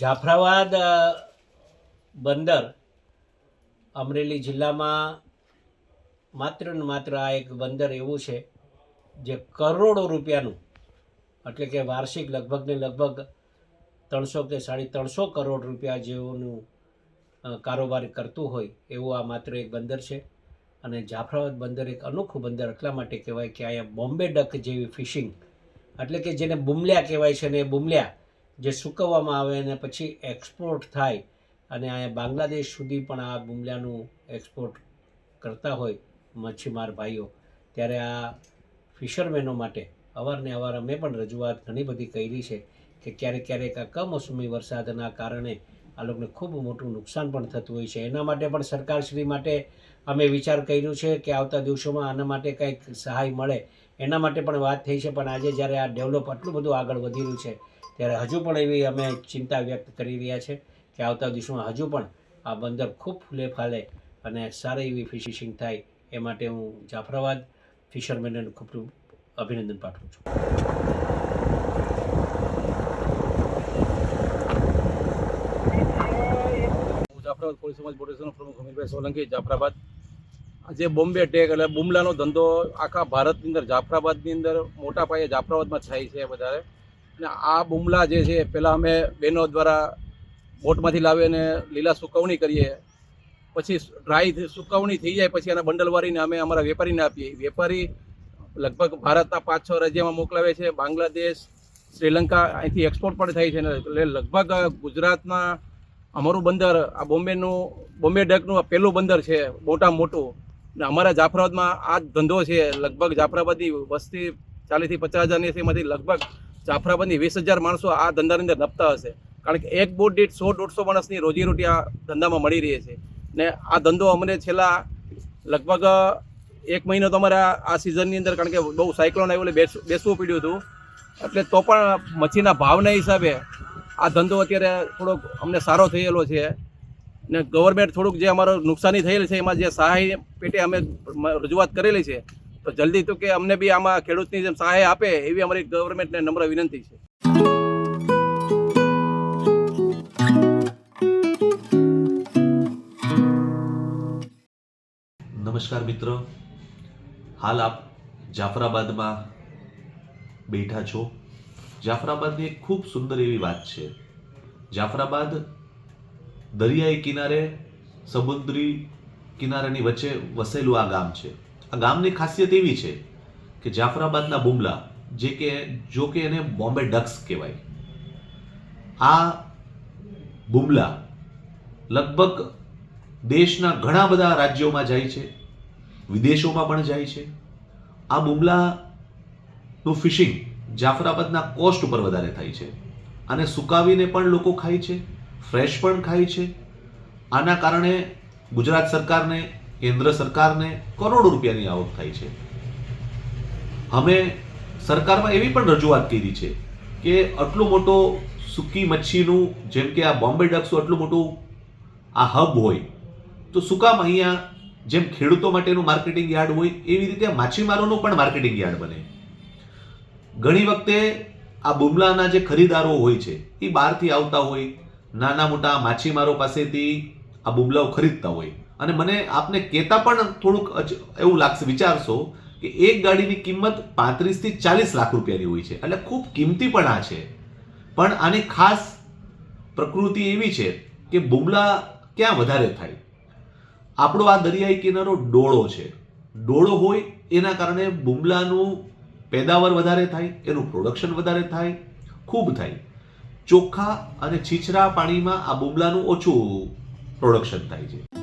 જાફરાબાદ બંદર અમરેલી જિલ્લામાં માત્ર ને માત્ર આ એક બંદર એવું છે જે કરોડો રૂપિયાનું એટલે કે વાર્ષિક લગભગ ને લગભગ ત્રણસો કે સાડી ત્રણસો કરોડ રૂપિયા જેવુંનું અ, કારોબાર કરતું હોય એવું આ માત્ર એક બંદર છે. અને જાફરાબાદ બંદર એક અનોખું બંદર એટલા માટે કહેવાય કે અહીંયા બોમ્બે ડક જેવી ફિશિંગ એટલે કે જેને બુમલ્યા કહેવાય છે ને એ બુમલ્યા જે સૂકવવામાં આવે અને પછી એક્સપોર્ટ થાય અને અહીંયા બાંગ્લાદેશ સુધી પણ આ બુમલ્યાનું એક્સપોર્ટ કરતા હોય મચ્છીમાર ભાઈઓ. ત્યારે આ ફિશરમેનો માટે અવારને અવાર અમે પણ રજૂઆત ઘણી બધી કરી છે કે ક્યારેક ક્યારેક આ કમોસમી વરસાદના કારણે આ લોકોને ખૂબ મોટું નુકસાન પણ થતું હોય છે. એના માટે પણ સરકારશ્રી માટે અમે વિચાર કર્યું છે કે આવતા દિવસોમાં આના માટે કંઈક સહાય મળે. એના માટે પણ વાત થઈ છે, પણ આજે જ્યારે આ ડેવલપ આટલું બધું આગળ વધી રહ્યું છે, ત્યારે હજુ પણ એવી અમે ચિંતા વ્યક્ત કરી રહ્યા છે કે આવતા દિવસોમાં હજુ પણ આ બંદર ખૂબ ફૂલે ફાલે અને સારી એવી ફિશિંગ થાય. એ માટે હું જાફરાબાદ ફિશરમેનને ખૂબ ખૂબ અભિનંદન પાઠવું છું. જાફરાબાદ પોલીસ સમાજ ફાઉન્ડેશનનો પ્રમુખ અમીરભાઈ સોલંકી જાફરાબાદ. આજે બોમ્બે ટેક એટલે બુમલાનો ધંધો આખા ભારતની અંદર, જાફરાબાદની અંદર મોટા પાયે જાફરાબાદમાં થાય છે વધારે. અને આ બુમલા જે છે, પહેલાં અમે બહેનો દ્વારા બોટમાંથી લાવી અને લીલા સુકવણી કરીએ. પછી ડ્રાય સુકવણી થઈ જાય, પછી એના બંડલવારીને અમે અમારા વેપારીને આપીએ. વેપારી લગભગ ભારતના પાંચ છ રાજ્યમાં મોકલાવે છે. બાંગ્લાદેશ, શ્રીલંકા, અહીંથી એક્સપોર્ટ પણ થાય છે. એટલે લગભગ ગુજરાતના અમારું બંદર, આ બોમ્બેનું, બોમ્બે ડકનું પહેલું બંદર છે મોટામાં મોટું. ને અમારા જાફરાબાદમાં આ ધંધો છે, લગભગ જાફરાબાદની વસ્તી ચાલીસથી પચાસ હજારની છે, એમાંથી લગભગ જાફરાબાદની વીસ હજાર માણસો આ ધંધાની અંદર નપતા હશે. કારણ કે એક બોટ દીઠ સો દોઢસો માણસની રોજીરોટી આ ધંધામાં મળી રહી છે. ને આ ધંધો અમને છેલ્લા લગભગ એક મહિનો તો અમારે આ સિઝનની અંદર કારણ કે બહુ સાયક્લોન આવ્યું એટલે બેસવું પડ્યું હતું. એટલે તો પણ મચ્છીના ભાવના હિસાબે આ ધંધો અત્યારે થોડોક અમને સારો થયેલો છે. ને ગવર્મેન્ટ થોડુંક જે અમારો નુકસાની થયેલી છે, એમાં જે સહાય પેટે અમે રજૂઆત કરેલી છે, તો જલ્દી તો કે અમને બી આમાં ખેડૂતની જેમ સહાય આપે એવી અમારી ગવર્મેન્ટને નમ્ર વિનંતી છે. નમસ્કાર મિત્રો. હાલ આપ જાફરાબાદમાં બેઠા છો. જાફરાબાદની એક ખૂબ સુંદર એવી વાત છે. જાફરાબાદ દરિયાઈ કિનારે, સમુદ્રી કિનારાની વચ્ચે વસેલું આ ગામ છે. આ ગામની ખાસિયત એવી છે કે જાફરાબાદના બુમલા, જે કે, જો કે એને બોમ્બે ડક્સ કહેવાય. આ બુમલા લગભગ દેશના ઘણા બધા રાજ્યોમાં જાય છે, વિદેશોમાં પણ જાય છે. આ બુમલાનું ફિશિંગ જાફરાબાદના કોસ્ટ ઉપર વધારે થાય છે. અને સુકાવીને પણ લોકો ખાય છે, ફ્રેશ પણ ખાય છે. આના કારણે ગુજરાત સરકારને, કેન્દ્ર સરકારને કરોડો રૂપિયાની આવક થાય છે. અમે સરકારમાં એવી પણ રજૂઆત કરી છે કે આટલું મોટો સૂકી મચ્છીનું, જેમ કે આ બોમ્બે ડક્સનું આટલું મોટું આ હબ હોય, તો સુકામ અહીંયા જેમ ખેડૂતો માટેનું માર્કેટિંગ યાર્ડ હોય, એવી રીતે માછીમારોનું પણ માર્કેટિંગ યાર્ડ બને. ઘણી વખતે આ બુમલાના જે ખરીદારો હોય છે, એ બહારથી આવતા હોય નાના મોટા માછીમારો પાસેથી આ બુમલાઓ ખરીદતા હોય. અને મને આપને કહેતા પણ થોડુંક એવું લાગશે, વિચારશો કે એક ગાડીની કિંમત પાંત્રીસથી ચાલીસ લાખ રૂપિયાની હોય છે. એટલે ખૂબ કિંમતી પણ આ છે. પણ આની ખાસ પ્રકૃતિ એવી છે કે બુમલા ક્યાં વધારે થાય? આપણો આ દરિયાઈ કિનારો ડોળો છે. ડોળો હોય એના કારણે બુમલાનું પેદાવાર વધારે થાય, એનું પ્રોડક્શન વધારે થાય, ખૂબ થાય. ચોખ્ખા અને છીછરા પાણીમાં આ બુમલાનું ઓછું પ્રોડક્શન થાય છે.